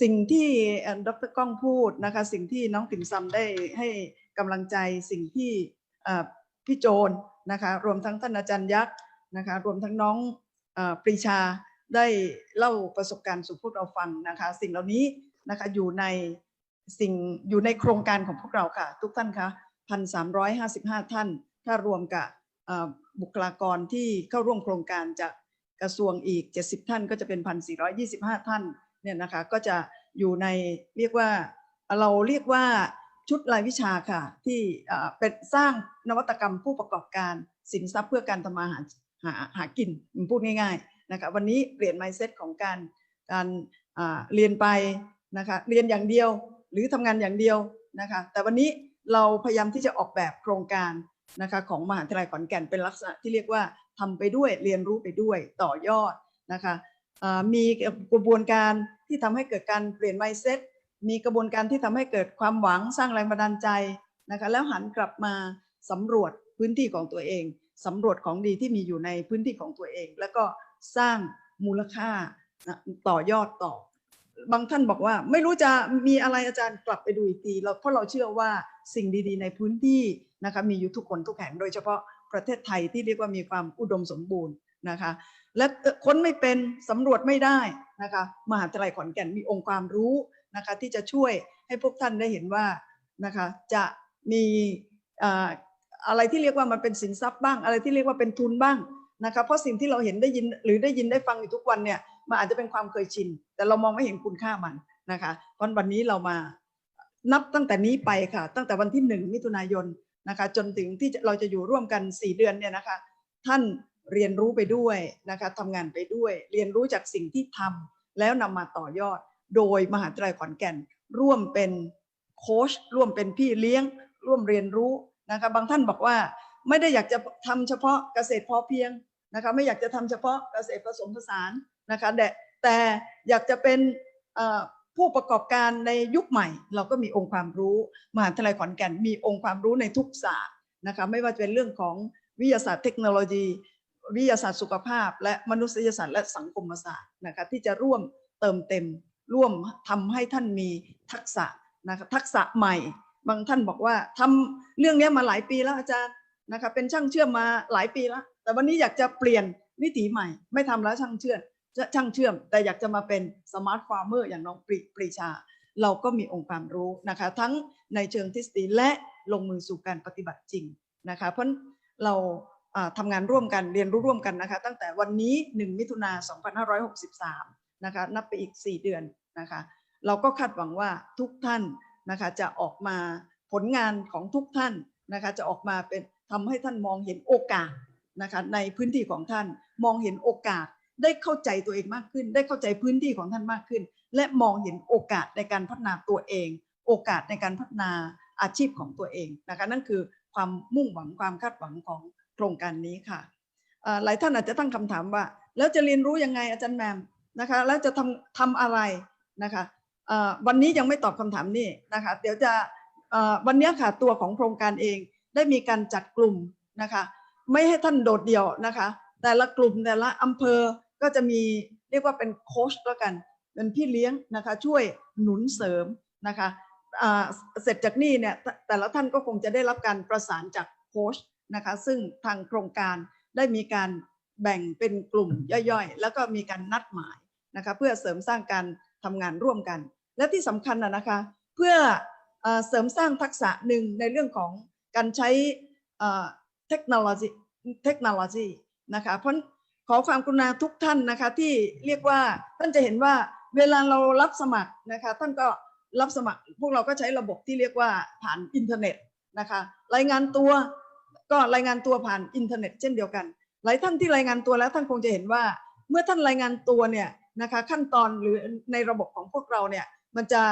สิ่งที่ดรก้องพูดนะคะสิ่งที่น้องติ่มซำได้ให้กำลังใจสิ่งที่พี่โจนนะคะรวมทั้งท่านอาจารย์ยักษ์นะคะรวมทั้งน้องอปรีชาได้เล่าประสบการณ์สู่พวกเราฟังนะคะสิ่งเหล่านี้นะคะอยู่ในสิ่งอยู่ในโครงการของพวกเราค่ะ ทุกท่านคะพันสามร้อยห้าสิบห้าท่าน ถ้ารวมกับบุคลากรที่เข้าร่วมโครงการจากกระทรวงอีก 70 ท่านก็จะเป็น 1,425 ท่าน เนี่ยนะคะก็จะอยู่ในเรียกว่าเราเรียกว่าชุดรายวิชาค่ะ ที่เป็นสร้างนวัตกรรมผู้ประกอบการสินทรัพย์เพื่อการทำมาหาหาหากินพูดง่ายๆนะคะวันนี้เปลี่ยน mindset ของการการเรียนไปนะคะเรียนอย่างเดียวหรือทำงานอย่างเดียวนะคะแต่วันนี้เราพยายามที่จะออกแบบโครงการนะคะของมหาวิทยาลัยขอนแก่นเป็นลักษณะที่เรียกว่าทำไปด้วยเรียนรู้ไปด้วยต่อยอดนะคะ มีกระบวนการที่ทำให้เกิดการเปลี่ยน mindset มีกระบวนการที่ทำให้เกิดความหวังสร้างแรงบันดาลใจนะคะแล้วหันกลับมาสำรวจพื้นที่ของตัวเองสำรวจของดีที่มีอยู่ในพื้นที่ของตัวเอง แล้วก็สร้างมูลค่านะต่อยอดต่อ บางท่านบอกว่าไม่รู้จะมีอะไรอาจารย์กลับไปดูอีกทีเราเพราะเราเชื่อว่าสิ่งดีๆ ในพื้นที่นะคะมีอยู่ทุกคนทุกแห่งโดยเฉพาะ ประเทศไทยที่เรียกว่ามีความอุดมสมบูรณ์นะคะ และค้นไม่เป็นสำรวจไม่ได้นะคะมหาวิทยาลัยขอนแก่นมีองค์ความรู้นะคะที่จะช่วยให้พวกท่านได้เห็นว่านะคะจะมีอะไรที่เรียกว่ามันเป็นสินทรัพย์บ้าง อะไรที่เรียกว่าเป็นทุนบ้างนะคะเพราะสิ่งที่เราเห็นได้ยินหรือได้ยินได้ฟังอยู่ทุกวันเนี่ยมันอาจจะเป็นความเคยชิน แต่เรามองไม่เห็นคุณค่ามันนะคะเพราะวันนี้เรามานับตั้งแต่นี้ไปค่ะ ตั้งแต่วันที่หนึ่งมิถุนายน นะคะจนถึงที่เราจะอยู่ร่วมกัน 4 เดือนเนี่ยนะคะท่านเรียนรู้ไปด้วยนะคะทำงานไปด้วย เรียนรู้จากสิ่งที่ทำแล้วนำมาต่อยอด โดยมหาวิทยาลัยขอนแก่น ร่วมเป็นโค้ชร่วมเป็นพี่เลี้ยง ร่วมเรียนรู้นะคะบางท่านบอกว่าไม่ได้อยากจะทำเฉพาะเกษตรพอเพียงนะคะไม่อยากจะทำเฉพาะเกษตรผสมผสานนะคะแต่แต่อยากจะเป็นอ่อ ผู้ประกอบการในยุคใหม่ เราก็มีองค์ความรู้ มหาวิทยาลัยขอนแก่นมีองค์ความรู้ในทุกศาสตร์นะคะไม่ว่าจะเป็นเรื่องของวิทยาศาสตร์เทคโนโลยี วิทยาศาสตร์สุขภาพ และมนุษยศาสตร์และสังคมศาสตร์นะคะที่จะร่วมเติมเต็ม ร่วมทำให้ท่านมีทักษะนะคะทักษะใหม่ บางท่านบอกว่าทำเรื่องนี้มาหลายปีแล้วอาจารย์นะคะเป็นช่างเชื่อมมาหลายปีแล้ว แต่วันนี้อยากจะเปลี่ยนวิถีใหม่ ไม่ทำแล้วช่างเชื่อม ช่างเชื่อม แต่อยากจะมาเป็นสมาร์ทฟาร์มเมอร์อย่างน้องปรีปรีชา เราก็มีองค์ความรู้นะคะ ทั้งในเชิงทฤษฎีและลงมือสู่การปฏิบัติจริงนะคะ เพราะเราอ่าทำงานร่วมกันเรียนรู้ร่วมกันนะคะ ตั้งแต่วันนี้ 1 มิถุนา2563 นะคะ นับไปอีก 4 เดือนนะคะ เราก็คาดหวังว่าทุกท่านนะคะจะออกมาผลงานของทุกท่านนะคะจะออกมาเป็นทำให้ท่านมองเห็นโอกาสนะคะในพื้นที่ของท่านมองเห็นโอกาส ได้เข้าใจตัวเองมากขึ้น ได้เข้าใจพื้นที่ของท่านมากขึ้น และมองเห็นโอกาสในการพัฒนาตัวเอง โอกาสในการพัฒนาอาชีพของตัวเองนะคะนั่นคือความมุ่งหวังความคาดหวังของโครงการนี้ค่ะหลายท่านอาจจะตั้งคำถามว่า แล้วจะเรียนรู้ยังไงอาจารย์แมมนะคะแล้วจะทำทำอะไรนะคะวันนี้ยังไม่ตอบคำถามนี้นะคะเดี๋ยวจะวันนี้ค่ะตัวของโครงการเองได้มีการจัดกลุ่มนะคะไม่ให้ท่านโดดเดี่ยวนะคะ แต่ละกลุ่มแต่ละอำเภอ ก็จะมีเรียกว่าเป็นโค้ชแล้วกัน เป็นพี่เลี้ยงนะคะช่วยหนุนเสริมนะคะเสร็จจากนี่เนี่ยแต่และท่านก็คงจะได้รับการประสานจากโค้ชนะคะซึ่งทางโครงการได้มีการแบ่งเป็นกลุ่มย่อยๆ แล้วก็มีการนัดหมายนะคะเพื่อเสริมสร้างการทำงานร่วมกัน และที่สำคัญนะนะคะเพื่อเอ่อเสริมสร้างทักษะหนึ่งในเรื่องของการใช้เทคโนโลยีเทคโนโลยีนะคะเพราะ ขอความกรุณาทุกท่านนะคะที่เรียกว่าท่านจะเห็นว่าเวลาเรารับสมัครนะคะท่านก็รับสมัคร พวกเราก็ใช้ระบบที่เรียกว่าผ่านอินเทอร์เน็ตนะคะรายงานตัวก็รายงานตัวผ่านอินเทอร์เน็ตเช่นเดียวกัน หลายท่านที่รายงานตัวแล้วท่านคงจะเห็นว่า เมื่อท่านรายงานตัวเนี่ยนะคะขั้นตอนหรือในระบบของพวกเราเนี่ยมันจะ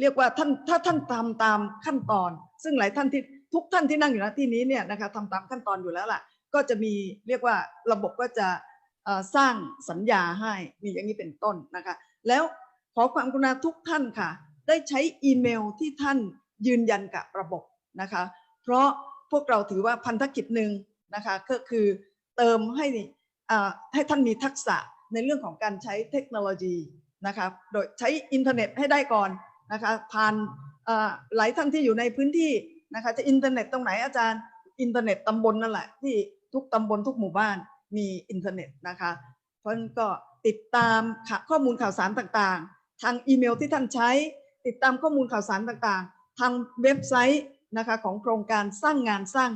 เรียกว่าท่านถ้าท่านทำตามขั้นตอน ซึ่งหลายท่านที่ทุกท่านที่นั่งอยู่ณที่นี้เนี่ยนะคะทำตามขั้นตอนอยู่แล้วล่ะ ก็จะมีเรียกว่าระบบก็จะสร้างสัญญาให้มีอย่างนี้เป็นต้นนะคะ แล้วขอความกรุณาทุกท่านค่ะ ได้ใช้อีเมลที่ท่านยืนยันกับระบบนะคะ เพราะพวกเราถือว่าพันธกิจหนึ่งนะคะก็คือเติมให้ให้ท่านมีทักษะในเรื่องของการใช้เทคโนโลยีนะคะโดยใช้อินเทอร์เน็ตให้ได้ก่อนนะคะผ่านหลายท่านที่อยู่ในพื้นที่นะคะจะอินเทอร์เน็ตตรงไหนอาจารย์ อินเทอร์เน็ตตำบลนั่นแหละที่ ทุกตำบลทุกหมู่บ้านมีอินเทอร์เน็ตนะคะ เพราะฉะนั้นก็ติดตามข่าข้อมูลข่าวสารต่างๆ ทางอีเมลที่ท่านใช้ ติดตามข้อมูลข่าวสารต่างๆ ทางเว็บไซต์นะคะของโครงการสร้างงานสร้าง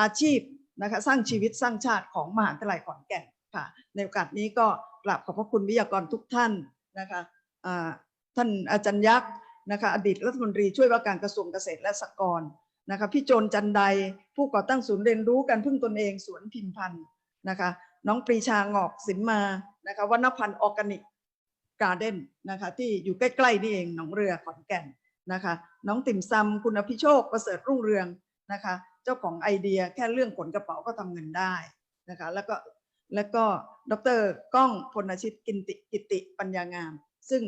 อาชีพนะคะสร้างชีวิตสร้างชาติของมหาวิทยาลัยขอนแก่นค่ะ ในโอกาสนี้ก็กราบขอบพระคุณวิทยากรทุกท่านนะคะท่านอาจารย์ยักษ์นะคะอดีตรัฐมนตรีช่วยว่าการกระทรวงเกษตรและสหกรณ์ นะคะพี่โจนจันไดผู้ก่อตั้งศูนย์เรียนรู้การพึ่งตนเองสวนพิมพันธ์นะคะน้องปรีชางอกสิมมานะคะวรรณพันธ์ออร์แกนิกการ์เด้นนะคะที่อยู่ใกล้ๆนี่เองหนองเรือขอนแก่นนะคะน้องติ่มซำคุณอภิโชคประเสริฐรุ่งเรืองนะคะเจ้าของไอเดียแค่เรื่องขนกระเป๋าก็ทำเงินได้นะคะแล้วก็แล้วก็ดรก้องพลชิตกินติกิติปัญญางาม ซึ่ง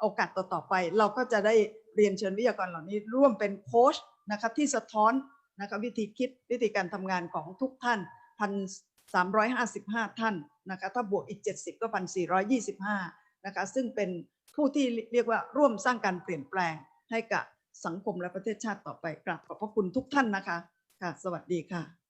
โอกาสต่อๆไปเราก็จะได้เรียนเชิญวิทยากรเหล่านี้ร่วมเป็นโค้ช นะครับที่สะท้อนนะครับวิธีคิดวิธีการทำงานของทุกท่านพันสามร้อยห้าสิบห้าท่านนะคะถ้าบวกอีก 70 ก็พันสี่ร้อยยี่สิบห้านะคะซึ่งเป็นผู้ที่เรียกว่าร่วมสร้างการเปลี่ยนแปลงให้กับสังคมและประเทศชาติต่อไปกราบขอบพระคุณทุกท่านนะคะค่ะ สวัสดีค่ะ